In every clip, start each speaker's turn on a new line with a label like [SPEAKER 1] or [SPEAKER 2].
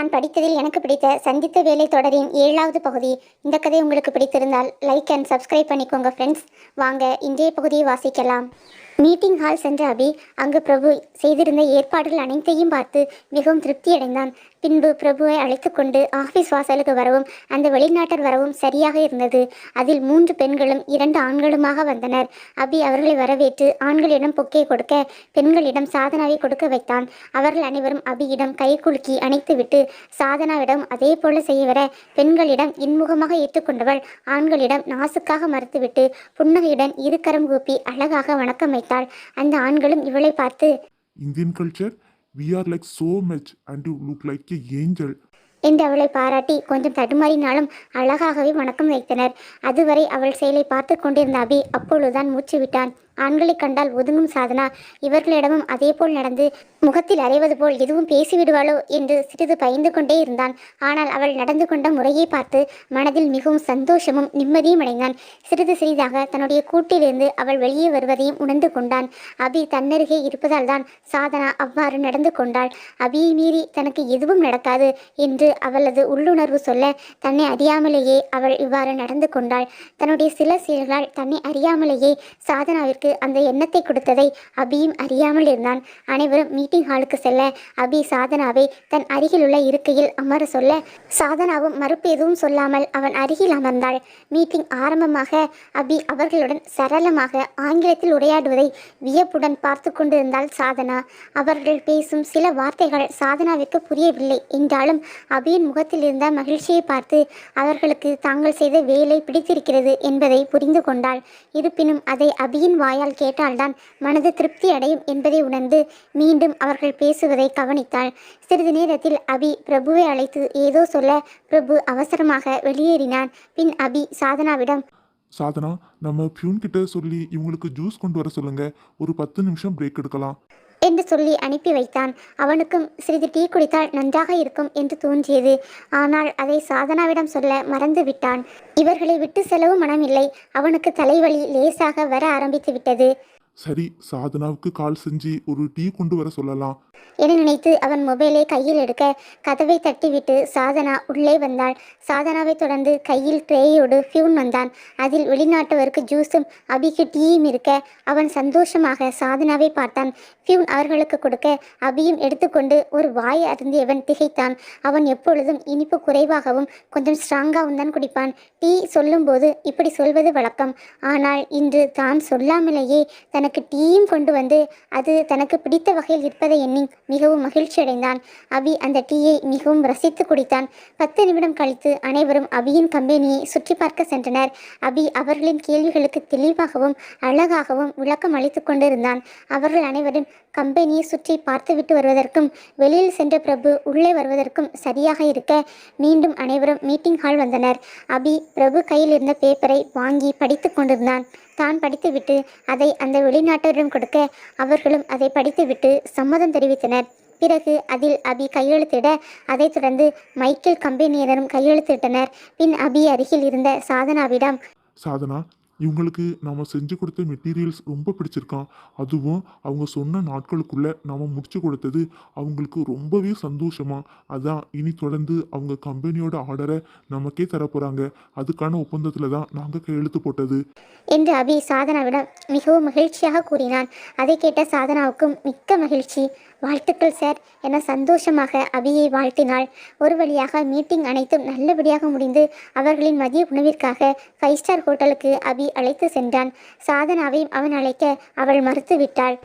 [SPEAKER 1] நான் படித்ததில் எனக்கு பிடித்த சந்தித்த வேலை தொடரின் ஏழாவது பகுதி இந்த கதை உங்களுக்கு பிடித்திருந்தால் லைக் அண்ட் சப்ஸ்கிரைப் பண்ணிக்கோங்க ஃப்ரெண்ட்ஸ் வாங்க இன்றைய பகுதியை வாசிக்கலாம். மீட்டிங் ஹால் சென்ற அபி அங்கு பிரபு செய்திருந்த ஏற்பாடுகள் அனைத்தையும் பார்த்து மிகவும் திருப்தியடைந்தான். பின்பு பிரபுவை அழைத்து கொண்டு ஆஃபீஸ் வாசலுக்கு வரவும் அந்த வெளிநாட்டர் வரவும் சரியாக இருந்தது. அதில் மூன்று பெண்களும் இரண்டு ஆண்களுமாக வந்தனர். அபி அவர்களை வரவேற்று ஆண்களிடம் பொக்கே கொடுக்க பெண்களிடம் சாதனாவை கொடுக்க வைத்தான். அவர்கள் அனைவரும் அபியிடம் கை குலுக்கி அணைத்துவிட்டு சாதனாவிடம் அதே போல செய்ய வர பெண்களிடம் இன்முகமாக ஏற்றுக்கொண்டவள் ஆண்களிடம் நாசுக்காக மறுத்துவிட்டு புன்னகையுடன் இருக்கரம் கூப்பி அழகாக வணக்கம் வைத்தாள் அந்த ஆண்களும் இவளை பார்த்து
[SPEAKER 2] Indian culture, we are like so much, and you look like a angel.
[SPEAKER 1] என்று அவளை பாராட்டி கொஞ்சம் தடுமாறினாலும் அழகாகவே வணக்கம் வைத்தனர். அதுவரை அவள் செயலை பார்த்து கொண்டிருந்த அபி அப்பொழுதுதான் மூச்சு விட்டான். ஆண்களை கண்டால் ஒதுங்கும் சாதனா. இவர்களிடமும் அதேபோல் நடந்து முகத்தில் அறைவது போல் எதுவும் பேசிவிடுவாளோ என்று சிறிது பயந்து கொண்டே இருந்தான். ஆனால் அவள் நடந்து கொண்ட முறையை பார்த்து மனதில் மிகவும் சந்தோஷமும் நிம்மதியும் அடைந்தான். சிறிது சிறிதாக தன்னுடைய கூட்டிலிருந்து அவள் வெளியே வருவதையும் உணர்ந்து கொண்டான். அபி தன்னருகே இருப்பதால் தான் சாதனா அவ்வாறு நடந்து கொண்டாள். அபியை மீறி தனக்கு எதுவும் நடக்காது என்று அவளது உள்ளுணர்வு சொல்ல தன்னை அறியாமலேயே அவள் இவ்வாறு நடந்து கொண்டாள். தன்னுடைய சில செயல்களால் தன்னை அறியாமலேயே சாதனாவிற்கு அந்த எண்ணத்தை கொடுத்ததை அபியும் அறியாமல் இருந்தான். அனைவரும் மீட்டிங் ஹாலுக்கு செல்ல அபி சாதனாவை தன் அருகில் உள்ள இருக்கையில் அமர சொல்ல சாதனாவும் மறுப்பு எதுவும் சொல்லாமல் அவன் அருகில் அமர்ந்தாள். மீட்டிங் ஆரம்பமாக அபி அவர்களுடன் சரளமாக ஆங்கிலத்தில் உரையாடுவதை வியப்புடன் பார்த்து கொண்டிருந்தாள் சாதனா. அவர்கள் பேசும் சில வார்த்தைகள் சாதனாவிற்கு புரியவில்லை. என்றாலும் அபியின் முகத்தில் இருந்த மகிழ்ச்சியை பார்த்து அவர்களுக்கு தாங்கள் செய்த வேலை பிடித்திருக்கிறது என்பதை புரிந்து கொண்டாள். இருப்பினும் அதை அபியின் வாயால் கேட்டால்தான் மனது திருப்தி அடையும் என்பதை உணர்ந்து மீண்டும் அவர்கள் பேசுவதை கவனித்தாள். சிறிது நேரத்தில் அபி பிரபுவை அழைத்து ஏதோ சொல்ல பிரபு அவசரமாக வெளியேறினான். பின் அபி சாதனாவிடம்
[SPEAKER 2] சாதனா நம்ம பியூன் கிட்ட சொல்லி இவங்களுக்கு ஜூஸ் கொண்டு வர சொல்லுங்க. ஒரு பத்து நிமிஷம் பிரேக் எடுக்கலாம்.
[SPEAKER 1] என்று சொல்லி அனுப்பி வைத்தான். அவனுக்கும் சிறிது டீ குடித்தால் நன்றாக இருக்கும் என்று தோன்றியது. ஆனால் அதை சாதனாவிடம் சொல்ல மறந்து விட்டான். இவர்களை விட்டு செலவு மனமில்லை. அவனுக்கு தலைவலி லேசாக வர ஆரம்பித்து விட்டது.
[SPEAKER 2] சரி சாதனாவுக்கு கால் செஞ்சு ஒரு டீ கொண்டு வர சொல்லலாம்.
[SPEAKER 1] என நினைத்து அவன் மொபைலை கையில் எடுக்க கதவை தட்டிவிட்டு சாதனா உள்ளே வந்தாள். சாதனாவை தொடர்ந்து கையில் ட்ரேயோடு ஃபியூன் வந்தான். அதில் வெளிநாட்டவருக்கு ஜூஸும் அபிக்கு டீயும் இருக்க அவன் சந்தோஷமாக சாதனாவை பார்த்தான். ஃபியூன் அவர்களுக்கு கொடுக்க அபியும் எடுத்துக்கொண்டு ஒரு வாய் அருந்தியவன் திகைத்தான். அவன் எப்பொழுதும் இனிப்பு குறைவாகவும் கொஞ்சம் ஸ்ட்ராங்காகவும் தான் குடிப்பான். டீ சொல்லும்போது இப்படி சொல்வது வழக்கம். ஆனால் இன்று தான் சொல்லாமலேயே தனக்கு டீயும் கொண்டு வந்து அது தனக்கு பிடித்த வகையில் இருப்பதை எண்ணி மிகவும் மகிழ்ச்சி அடைந்தான். அபி அந்த டீயை மிகவும் ரசித்து குடித்தான். பத்து நிமிடம் கழித்து அனைவரும் அபியின் கம்பெனியை சுற்றி பார்க்க சென்றனர். அபி அவர்களின் கேள்விகளுக்கு தெளிவாகவும் அழகாகவும் விளக்கம் அளித்து கொண்டிருந்தான். அவர்கள் அனைவரும் கம்பெனியை சுற்றி பார்த்துவிட்டு வருவதற்கும் வெளியில் சென்ற பிரபு உள்ளே வருவதற்கும் சரியாக இருக்க மீண்டும் அனைவரும் மீட்டிங் ஹால் வந்தனர். அபி பிரபு கையில் இருந்த பேப்பரை வாங்கி படித்து கொண்டிருந்தான். தான் படித்துவிட்டு அதை அந்த வெளிநாட்டரிடம் கொடுக்க அவர்களும் அதை படித்துவிட்டு சம்மதம் தெரிவித்தனர். பிறகு அதில் அபி கையெழுத்திட அதைத் தொடர்ந்து மைக்கேல் கம்பெனியினரும் கையெழுத்திட்டனர். பின் அபி அருகில் இருந்த சாதனாவிடம்
[SPEAKER 2] சாதனா இவங்களுக்கு நம்ம செஞ்சு கொடுத்த மெட்டீரியல்ஸ் ரொம்ப பிடிச்சிருக்கான். அதுவும் அவங்க சொன்ன நாட்களுக்குள்ளே நம்ம முடிச்சு கொடுத்தது அவங்களுக்கு ரொம்பவே சந்தோஷமா. அதான் இனி தொடர்ந்து அவங்க கம்பெனியோட ஆர்டரை நமக்கே தர அதுக்கான ஒப்பந்தத்தில் தான் நாங்கள் கையெழுத்து போட்டது.
[SPEAKER 1] என்று அபி சாதனாவிடம் மிகவும் மகிழ்ச்சியாக கூறினான். அதை கேட்ட சாதனாவுக்கும் மிக்க மகிழ்ச்சி. வாழ்த்துக்கள் சார் என சந்தோஷமாக அபியை வாழ்த்தினாள். ஒரு வழியாக மீட்டிங் அனைத்தும் நல்லபடியாக முடிந்து அவர்களின் மதிய உணவிற்காக ஃபைவ் ஸ்டார் ஹோட்டலுக்கு அபி அழைத்து சென்றான். சாதனாவையும் அவன் அழைக்க அவள் மறுத்துவிட்டாள்.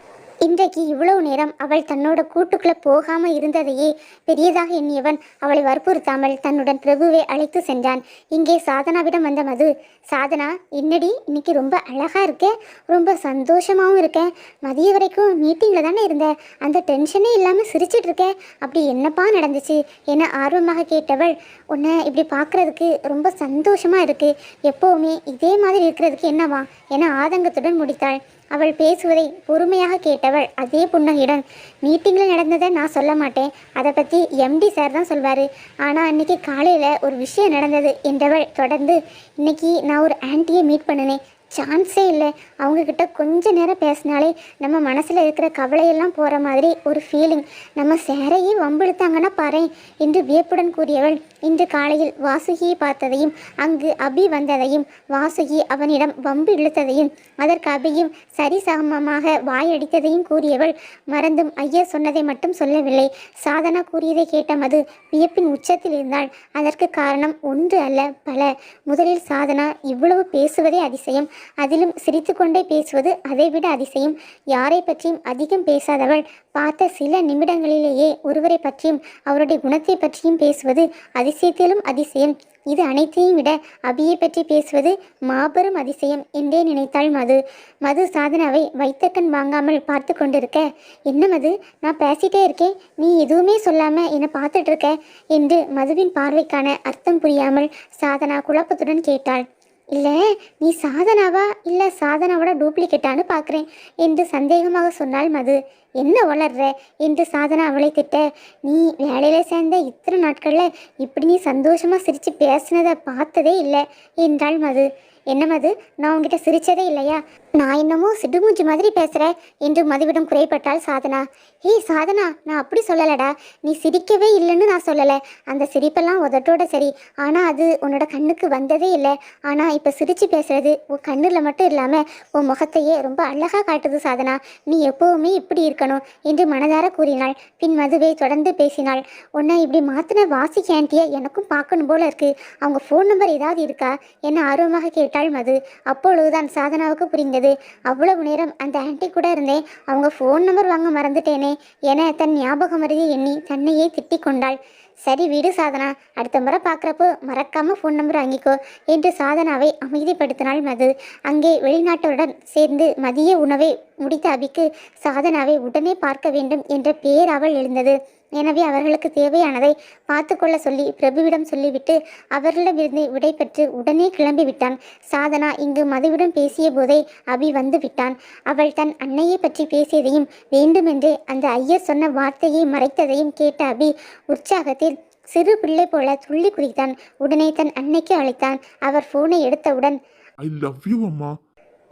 [SPEAKER 1] இன்றைக்கு இவ்வளவு நேரம் அவள் தன்னோட கூட்டுக்குள்ள போகாம இருந்ததையே பெரியதாக எண்ணியவன் அவளை வற்புறுத்தாமல் தன்னுடன் பிரபுவை அழைத்து சென்றான். இங்கே சாதனாவிடம் வந்த மது சாதனா என்னடி? இன்னைக்கு ரொம்ப அழகா இருக்க. ரொம்ப சந்தோஷமாகவும் இருக்க. மதிய வரைக்கும் மீட்டிங்கில் தானே இருந்த? அந்த டென்ஷனே இல்லாமல் சிரிச்சிட்டு இருக்க. அப்படி என்னப்பா நடந்துச்சு? என ஆர்வமாக கேட்டவள் உன்னை இப்படி பார்க்குறதுக்கு ரொம்ப சந்தோஷமாக இருக்குது எப்போவுமே இதே மாதிரி இருக்கிறதுக்கு என்னவா? என ஆதங்கத்துடன் முடித்தாள். அவள் பேசுவதை பொறுமையாக கேட்டவள் அதே புன்னகையுடன் மீட்டிங்கில் நடந்ததை நான் சொல்ல மாட்டேன். அதை பற்றி எம்டி சார் தான் சொல்வார். ஆனால் அன்றைக்கி காலையில் ஒரு விஷயம் நடந்தது என்றவள் தொடர்ந்து இன்னைக்கு நான் ஒரு ஆன்ட்டியை மீட் பண்ணினேன். சான்ஸே இல்லை. அவங்கக்கிட்ட கொஞ்ச நேரம் பேசினாலே நம்ம மனசில் இருக்கிற கவலையெல்லாம் போகிற மாதிரி ஒரு ஃபீலிங் நம்ம சேரையே வம்பிழுத்தாங்கன்னா பாரேன். என்று வியப்புடன் கூறியவள் இன்று காலையில் வாசுகியை பார்த்ததையும் அங்கு அபி வந்ததையும் வாசுகி அவனிடம் வம்பு இழுத்ததையும் அதற்கு அபியும் சரிசமமாக வாயடித்ததையும் கூறியவள் மறந்தும் ஐயா சொன்னதை மட்டும் சொல்லவில்லை. சாதனா கூறியதை கேட்ட மது வியப்பின் உச்சத்தில் இருந்தாள். அதற்கு காரணம் ஒன்று அல்ல பல. முதலில் சாதனா இவ்வளவு பேசுவதே அதிசயம். அதிலும் சிரித்துக்கொண்டே பேசுவது அதைவிட அதிசயம். யாரை பற்றியும் அதிகம் பேசாதவள். பார்த்த சில நிமிடங்களிலேயே ஒருவரை பற்றியும் அவருடைய குணத்தை பற்றியும் பேசுவது அதிசயத்திலும் அதிசயம். இது அனைத்தையும் விட அபியை பற்றி பேசுவது மாபெரும் அதிசயம் என்றே நினைத்தாள் மது. மது சாதனாவை வைத்த கண் வாங்காமல் பார்த்து கொண்டிருக்க என்ன மது? நான் பேசிட்டே இருக்கேன். நீ எதுவுமே சொல்லாமல் என்னை பார்த்துட்டு இருக்க? என்று மதுவின் பார்வைக்கான அர்த்தம் புரியாமல் சாதனா குழப்பத்துடன் கேட்டாள். இல்லை நீ சாதனாவா? இல்லை சாதனாவோட டூப்ளிகேட்டான்னு பார்க்குறேன். என்று சந்தேகமாக சொன்னால் மது. என்ன வளர்ற? என்று சாதனா அவளை திட்ட. நீ வேலையில் சேர்ந்த இத்தனை நாட்களில் இப்படி நீ சந்தோஷமாக சிரித்து பேசினதை பார்த்ததே இல்லை என்றாள் மது. என்னமது? நான் உங்ககிட்ட சிரிச்சதே இல்லையா? நான் இன்னமும் சிடுமூஞ்சி மாதிரி பேசுகிறேன் என்று மதுவிடம் குறைப்பட்டால் சாதனா. ஏய் சாதனா நான் அப்படி சொல்லலடா. நீ சிரிக்கவே இல்லைன்னு நான் சொல்லலை. அந்த சிரிப்பெல்லாம் உதட்டோட சரி. ஆனால் அது உன்னோட கண்ணுக்கு வந்ததே இல்லை. ஆனால் இப்போ சிரித்து பேசுறது உன் கண்ணில் மட்டும் இல்லாமல் உன் முகத்தையே ரொம்ப அழகாக காட்டுது சாதனா. நீ எப்போவுமே இப்படி இருக்கணும் என்று மனதார கூறினாள். பின் மதுவை தொடர்ந்து பேசினாள். உன்னை இப்படி மாற்றின வாசி ஆண்டியை எனக்கும் பார்க்கணும் போல இருக்கு. அவங்க ஃபோன் நம்பர் ஏதாவது இருக்கா? என்ன ஆர்வமாக கேட்டாள் மது. அப்பொழுதுதான் சாதனாவுக்கு புரிந்தது. அவ்வளவு நேரம் அந்த ஆன்டி கூட இருந்தேன். அவங்க ஃபோன் நம்பர் வாங்க மறந்துட்டேனே என தன் ஞாபகம் அறிய எண்ணி தன்னையே திட்டிக் கொண்டாள். சரி விடு சாதனா அடுத்த முறை பார்க்குறப்போ மறக்காமல் ஃபோன் நம்பர் வாங்கிக்கோ என்று சாதனாவை அமைதிப்படுத்தினாள் மது. அங்கே வெளிநாட்டவருடன் சேர்ந்து மதிய உணவை முடித்த அபிக்கு சாதனாவை உடனே பார்க்க வேண்டும் என்ற பேராவல் எழுந்தது. எனவே அவர்களுக்கு தேவையானதை பார்த்து கொள்ள சொல்லி பிரபுவிடம் சொல்லிவிட்டு அவர்களிடமிருந்து விடை பெற்று உடனே கிளம்பிவிட்டான். சாதனா இங்கு மதுவிடம் பேசிய போதே அபி வந்து விட்டான். அவள் தன் அன்னையை பற்றி பேசியதையும் வேண்டுமென்றே அந்த ஐயர் சொன்ன வார்த்தையை மறைத்ததையும் கேட்ட அபி உற்சாகத்தில் சிறு பிள்ளை போல துள்ளி குதித்தான். உடனே தன் அன்னைக்கு அழைத்தான். அவர் போனை எடுத்தவுடன்
[SPEAKER 2] ஐ லவ் யூ அம்மா.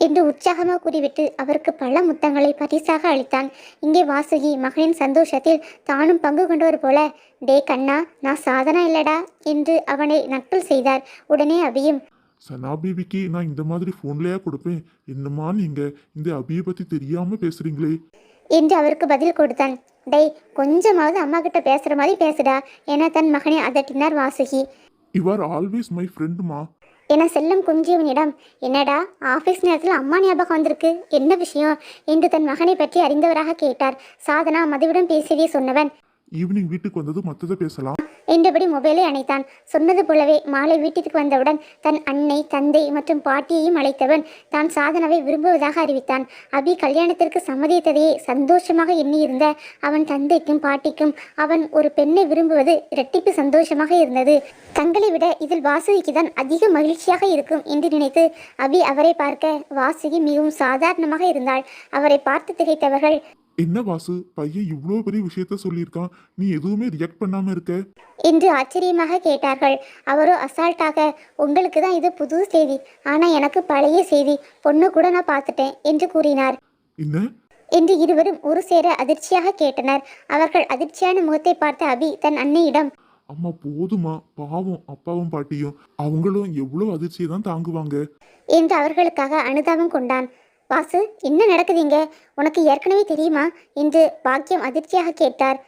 [SPEAKER 1] என்று உற்சாகமாக கூறிவிட்டு அவருக்கு பல முத்தங்களை பரிசாக அளித்தான். இங்கே வாசுகி மகனின் சந்தோஷத்தில் தானும் பங்கு கொண்டவர் போல டே கண்ணா நான் சாதனா இல்லடா என்று அவனை நக்கல் செய்தார். உடனே அபியும்
[SPEAKER 2] சனா பேபிக்கு நான் இந்த மாதிரி ஃபோன்லயா கொடுப்பேன். என்னம்மா நீங்க? இந்த அபியை பத்தி தெரியாம பேசுறீங்களே.
[SPEAKER 1] என்று அவருக்கு பதில் கொடுத்தான். டேய் கொஞ்சமாவது அம்மா கிட்ட பேசுற மாதிரி பேசுடா என தன் மகனை அதட்டினார் Vasuki.
[SPEAKER 2] You are always my ஃப்ரெண்டுமா
[SPEAKER 1] என செல்லம் குஞ்சியவனிடம் என்னடா ஆஃபீஸ் நேரத்தில் அம்மா ஞாபகம் வந்திருக்கு? என்ன விஷயம்? என்று தன் மகனை பற்றி அறிந்தவராக கேட்டார். சாதனா மதுவிடம் பேசியதை சொன்னவன்
[SPEAKER 2] ஈவினிங் வீட்டுக்கு வந்தது மற்றதை பேசலாம்.
[SPEAKER 1] என்றபடி மொபைலை அணைத்தான். சொன்னது போலவே மாலை வீட்டிற்கு வந்தவுடன் தன் அன்னை தந்தை மற்றும் பாட்டியையும் அழைத்தவன் தான் சாதனாவை விரும்புவதாக அறிவித்தான். அபி கல்யாணத்திற்கு சம்மதித்ததையே சந்தோஷமாக எண்ணியிருந்த அவன் தந்தைக்கும் பாட்டிக்கும் அவன் ஒரு பெண்ணை விரும்புவது இரட்டிப்பு சந்தோஷமாக இருந்தது. தங்களை விட இதில் வாசுகிக்கு தான் அதிக மகிழ்ச்சியாக இருக்கும் என்று நினைத்து அபி அவரை பார்க்க வாசுகி மிகவும் சாதாரணமாக இருந்தாள். அவரை பார்த்து திகைத்தவர்கள்
[SPEAKER 2] என்ன வாசு பையன் இவ்வளோ பெரிய விஷயத்த சொல்லியிருக்கான். நீ எதுவுமே ரியாக்ட் பண்ணாம இருக்க?
[SPEAKER 1] என்று ஆச்சரியமாக கேட்டார்கள். அவரோ அசால்ட்டாக உங்களுக்கு தான் இது புது செய்தி. ஆனால் எனக்கு பழைய செய்தி. பொண்ணு கூட நான் பார்த்துட்டேன் என்று கூறினார்.
[SPEAKER 2] என்ன?
[SPEAKER 1] என்று இருவரும் ஒரு சேர அதிர்ச்சியாக கேட்டனர். அவர்கள் அதிர்ச்சியான முகத்தை பார்த்த அபி தன் அன்னையிடம்
[SPEAKER 2] அம்மா போதுமா பாவம் அப்பாவும் பாட்டியும். அவங்களும் எவ்வளோ அதிர்ச்சியை தான் தாங்குவாங்க.
[SPEAKER 1] என்று அவர்களுக்காக அனுதாபம் கொண்டான். வாசு என்ன நடக்குதுங்க? உனக்கு ஏற்கனவே தெரியுமா? என்று பாக்கியம் அதிர்ச்சியாக கேட்டார்.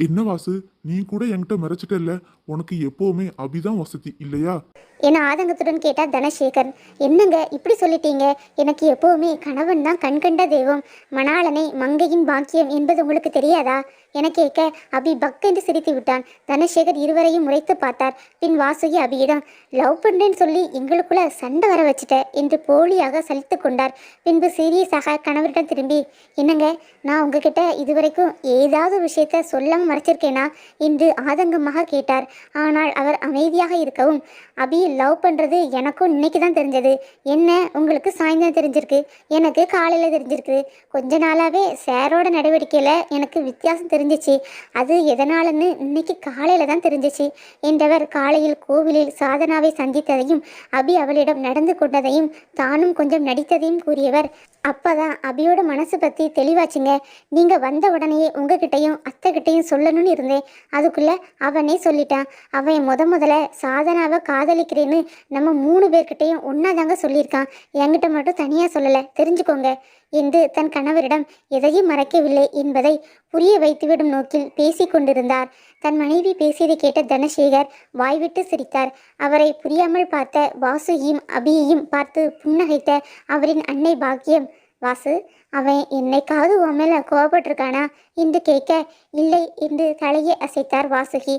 [SPEAKER 2] என்ன வாசு? நீ கூட என்கிட்ட மறைச்சிட்டல்ல. உனக்கு எப்பவுமே அபிதான் வசதி இல்லையா?
[SPEAKER 1] என ஆதங்கத்துடன் கேட்டார் தனசேகர். என்னங்க இப்படி சொல்லிட்டீங்க? எனக்கு எப்பவுமே கணவன் தான் கண்கண்ட தெய்வம். மணாளனை மங்கையின் பாக்கியம் என்பது உங்களுக்கு தெரியாதா? என கேட்க அபி பக் என்று சிரித்து விட்டான். தனசேகர் இருவரையும் முறைத்து பார்த்தார். பின் வாசுகி அபியிடம் லவ் பண்றேன்னு சொல்லி எங்களுக்குள்ள சண்டை வர வச்சுட்ட என்று போலியாக சலித்து கொண்டார். பின்பு சீரியஸாக கணவரிடம் திரும்பி என்னங்க நான் உங்ககிட்ட இதுவரைக்கும் ஏதாவது விஷயத்த சொல்லாம மறைச்சிருக்கேனா? என்று ஆதங்கமாக கேட்டார். ஆனால் அவர் அமைதியாக இருக்கவும் அபி லவ் பண்ணுறது எனக்கும் இன்னைக்கு தான் தெரிஞ்சது. என்ன உங்களுக்கு சாயந்தரம் தெரிஞ்சிருக்கு? எனக்கு காலையில் தெரிஞ்சிருக்கு. கொஞ்ச நாளாகவே சேரோட நடவடிக்கையில் எனக்கு வித்தியாசம் தெரிஞ்சு தெரிஞ்சிச்சு. அது எதனாலன்னு இன்னைக்கு காலையில தான் தெரிஞ்சிச்சு. என்றவர் காலையில் கோவிலில் சாதனாவை சந்தித்ததையும் அபி அவளிடம் நடந்து கொண்டதையும் தானும் கொஞ்சம் நடித்ததையும் கூறியவர். அப்பதான் அபியோட மனசு பத்தி தெளிவாச்சுங்க. நீங்க வந்த உடனேயே உங்ககிட்டயும் அத்தைகிட்டையும் சொல்லணும்னு இருந்தேன். அதுக்குள்ள அவனே சொல்லிட்டான். அவன் முத முதல்ல சாதனாவை காதலிக்கிறேன்னு நம்ம மூணு பேர்கிட்டையும் ஒன்னாதாங்க சொல்லியிருக்கான். என்கிட்ட மட்டும் தனியா சொல்லலை. தெரிஞ்சுக்கோங்க. என்று தன் கணவரிடம் எதையும் மறைக்கவில்லை என்பதை புரிய வைத்துவிடும் நோக்கில் பேசி கொண்டிருந்தார். தன் மனைவி பேசியதை கேட்ட தனசேகர் வாய்விட்டு சிரித்தார். அவரை புரியாமல் பார்த்த வாசுகியும் அபியையும் பார்த்து புன்னகைத்த அவரின் அன்னை பாக்கியம் வாசு அவன் என்னைக்காவது உன் மேலே கோவப்பட்டிருக்கானா? என்று கேட்க இல்லை என்று தலையை அசைத்தார் வாசுகி.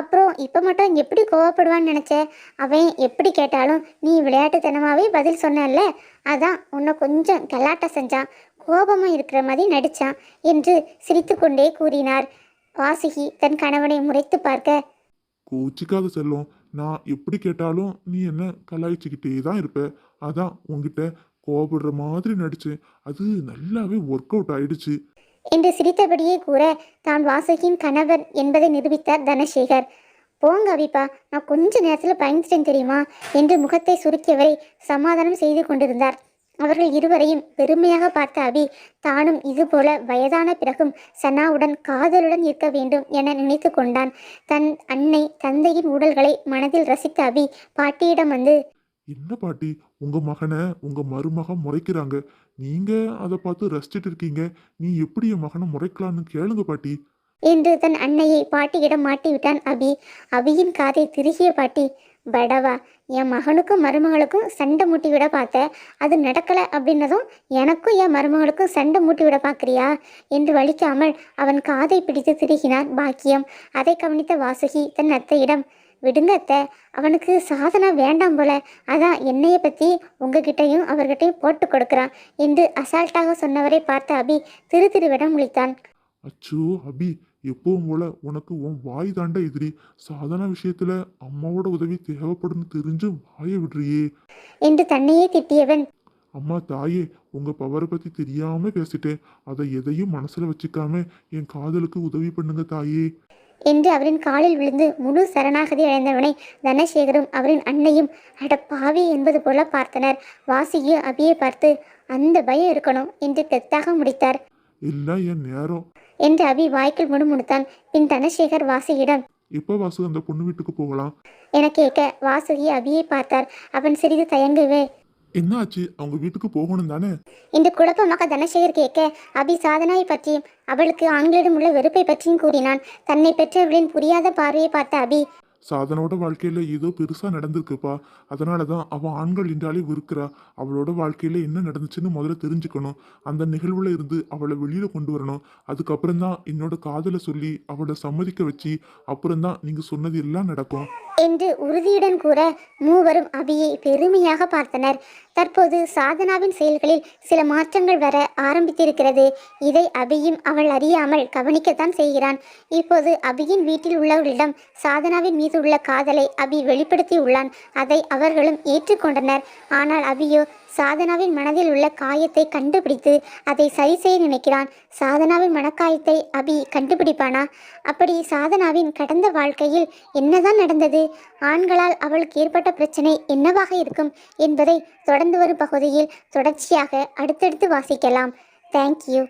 [SPEAKER 1] அப்புறம் இப்போ மட்டும் எப்படி கோவப்படுவான்னு நினச்ச? அவன் எப்படி கேட்டாலும் நீ விளையாட்டுத்தனமாகவே பதில் சொன்னல்ல? அதான் உன்னை கொஞ்சம் கலாட்டம் செஞ்சான். கோபமாக இருக்கிற மாதிரி நடித்தான் என்று சிரித்துக்கொண்டே கூறினார். வாசுகி தன் கணவனை முறைத்து பார்க்க
[SPEAKER 2] கோச்சிக்காத செல்லும் நான் எப்படி கேட்டாலும் நீ என்ன கலாய்ச்சிக்கிட்டே தான் இருப்ப. அதான் உங்ககிட்ட கோபப்படுற மாதிரி நடிச்சேன் அது நல்லாவே ஒர்க் அவுட் ஆயிடுச்சு.
[SPEAKER 1] என்று சிரித்தபடியே கூற தான் வாசுகியின் கணவர் என்பதை நிரூபித்தார் தனசேகர். போங்க அபிப்பா நான் கொஞ்ச நேரத்தில் பயந்துட்டேன் தெரியுமா? என்று முகத்தை சுருக்கியவரை சமாதானம் செய்து கொண்டிருந்தார். அவர்கள் இருவரையும் பெருமையாக பார்த்த அபி தானும் இதுபோல வயதான பிறகும் சனாவுடன் காதலுடன் இருக்க வேண்டும் என நினைத்து கொண்டான். தன் அன்னை தந்தையின் உடல்களை மனதில் ரசித்த அபி பாட்டியிடம் வந்து
[SPEAKER 2] என்ன பாட்டி? உங்க மகனை உங்க மருமகன் முறைக்கிறாங்க. நீங்கள் அதை பார்த்து ரசிச்சிட்டு இருக்கீங்க நீ எப்படி என் மகனை முறைக்கலான்னு கேளுங்க பாட்டி.
[SPEAKER 1] என்று தன் அன்னையை பாட்டியிடம் மாட்டிவிட்டான் அபி. அபியின் காதை திருகிய பாட்டி படவா என் மகனுக்கும் மருமகளுக்கும் சண்டை மூட்டி விட பார்த்த. அது நடக்கலை அப்படின்னதும் எனக்கும் என் மருமகளுக்கும் சண்டை மூட்டி விட பார்க்குறியா? என்று வலிக்காமல் அவன் காதை பிடித்து திருகினான் பாக்கியம். அதை கவனித்த வாசுகி தன் அத்தையிடம் விடுங்க அத்தை. அவனுக்கு சாதனா வேண்டாம் போல. அதான் என்னைய பற்றி உங்ககிட்டயும் அவர்கிட்டயும் போட்டு கொடுக்குறான். என்று அசால்ட்டாக சொன்னவரை பார்த்த அபி திரு திருவிடம் முழித்தான்
[SPEAKER 2] அச்சோ அபி எப்பவும் போல உனக்கு உன் வாய் தாண்ட எதிரி. சாதாரண விஷயத்துல அம்மாவோட உதவி தேவைப்படும்னு தெரிஞ்சு வாயை விடுறியே.
[SPEAKER 1] என்று தன்னையே திட்டியவன்.
[SPEAKER 2] அம்மா தாயே உங்க பவரை பத்தி தெரியாம பேசிட்டேன். அதை எதையும் மனசுல வச்சுக்காம என் காதலுக்கு உதவி பண்ணுங்க தாயே.
[SPEAKER 1] என்று அவரின் காலில் விழுந்து முழு சரணாகதி அடைந்தவனை தனசேகரும் அவரின் அன்னையும் அட பாவி என்பது போல பார்த்தனர். வாசியோ அபியை பார்த்து அந்த பயம் இருக்கணும் என்று தெத்தாக முடித்தார்.
[SPEAKER 2] எல்லாம் என் நேரம்?
[SPEAKER 1] என்று அபி வாய்க்குள் முணுமுணுத்தான். பின் தனசேகர் வாசியிடம்
[SPEAKER 2] எப்போ வாசு அந்த பொண்ணு வீட்டுக்கு போகலாம்?
[SPEAKER 1] என கேட்க வாசுகி அபியை பார்த்தார். அவன் சிறிது தயங்கவே.
[SPEAKER 2] என்ன ஆச்சு அவங்க வீட்டுக்கு போகணும் தானே?
[SPEAKER 1] இன்று குழப்பமாக தனசேகர் கேட்க அபி சாதனாவை பற்றியும் அவளுக்கு ஆண்களிடம் உள்ள வெறுப்பை பற்றியும் கூறினான். தன்னை பெற்றவர்களின் புரியாத பார்வையை பார்த்த அபி
[SPEAKER 2] சாதனோட வாழ்க்கையில ஏதோ பெருசா நடந்திருக்குப்பா. அதனால தான் அவ ஆண்கள் என்றாலே வெறுக்கிறா. அவளோட வாழ்க்கையில என்ன நடந்துச்சுன்னு முதல்ல தெரிஞ்சுக்கணும். அந்த நிகழ்வுல இருந்து அவளை வெளியில கொண்டு வரணும். அதுக்கப்புறம் தான் என்னோட காதலை சொல்லி அவளை சம்மதிக்க வச்சு அப்புறம் தான் நீங்க சொன்னது எல்லாம் நடக்கும்.
[SPEAKER 1] என்று உறுதியுடன் கூற மூவரும் அபியை பெருமையாக பார்த்தனர். தற்போது சாதனாவின் செயல்களில் சில மாற்றங்கள் வர ஆரம்பித்திருக்கிறது. இதை அபியும் அவள் அறியாமல் கவனிக்கத்தான் செய்கிறான். இப்போது அபியின் வீட்டில் உள்ளவர்களிடம் சாதனாவின் மீது உள்ள காதலை அபி வெளிப்படுத்தி உள்ளான் அதை அவர்களும் ஏற்றுக்கொண்டனர். ஆனால் அபியோ சாதனாவின் மனதில் உள்ள காயத்தை கண்டுபிடித்து அதை சரி செய்ய நினைக்கிறான். சாதனாவின் மனக்காயத்தை அபி கண்டுபிடிப்பானா? அப்படி சாதனாவின் கடந்த வாழ்க்கையில் என்னதான் நடந்தது? ஆண்களால் அவளுக்கு ஏற்பட்ட பிரச்சனை என்னவாக இருக்கும் என்பதை தொடர்ந்து வரும் பகுதியில் தொடர்ச்சியாக அடுத்தடுத்து வாசிக்கலாம். தேங்க்யூ